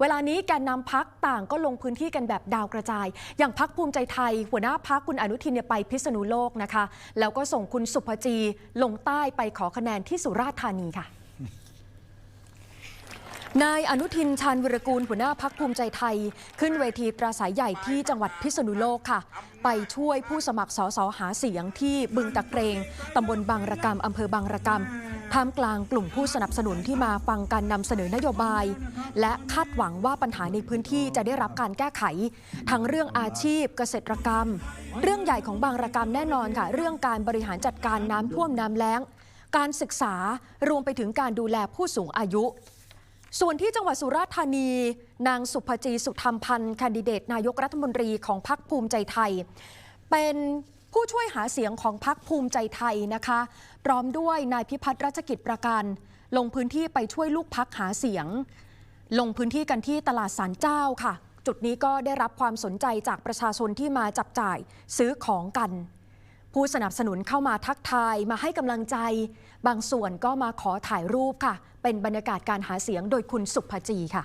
เวลานี้แกนนำพักต่างก็ลงพื้นที่กันแบบดาวกระจาย อย่างพักภูมิใจไทย หัวหน้าพักคุณอนุทินไปพิษณุโลกนะคะ แล้วก็ส่งคุณสุภจีลงใต้ไปขอคะแนนที่สุราษฎร์ธานีค่ะนายอนุทินชาญวิรกูลหัวหน้าพักภูมิใจไทย ขึ้นเวทีปราศัยใหญ่ที่จังหวัดพิษณุโลกค่ะ ไปช่วยผู้สมัครสสหาเสียงที่บึงตะเกรงตำบลบางระกำอำเภอบางระกำ ท่ามกลางกลุ่มผู้สนับสนุนที่มาฟังการนำเสนอนโยบาย และคาดหวังว่าปัญหาในพื้นที่จะได้รับการแก้ไข ทั้งเรื่องอาชีพ เกษตรกรรม เรื่องใหญ่ของบางระกำแน่นอนค่ะ เรื่องการบริหารจัดการน้ำท่วมน้ำแล้ง การศึกษารวมไปถึงการดูแลผู้สูงอายุส่วนที่จังหวัดสุราษฎร์ธานี นางสุภจีสุธรรมพันธ์คนดิเดตนายกรัฐมนตรีของพรรคภูมิใจไทย เป็น ผู้ช่วยหาเสียงของพรรคภูมิใจไทยนะคะ พร้อมด้วยนายพิพัฒน์รัชกิจประการลงพื้นที่ไปช่วยลูกพักหาเสียง ลงพื้นที่กันที่ตลาดสารเจ้าค่ะ จุดนี้ก็ได้รับความสนใจจากประชาชนที่มาจับจ่ายซื้อของกัน ผู้สนับสนุนเข้ามาทักทายมาให้กำลังใจ บางส่วนก็มาขอถ่ายรูปค่ะ เป็นบรรยากาศการหาเสียงโดยคุณสุภจีค่ะ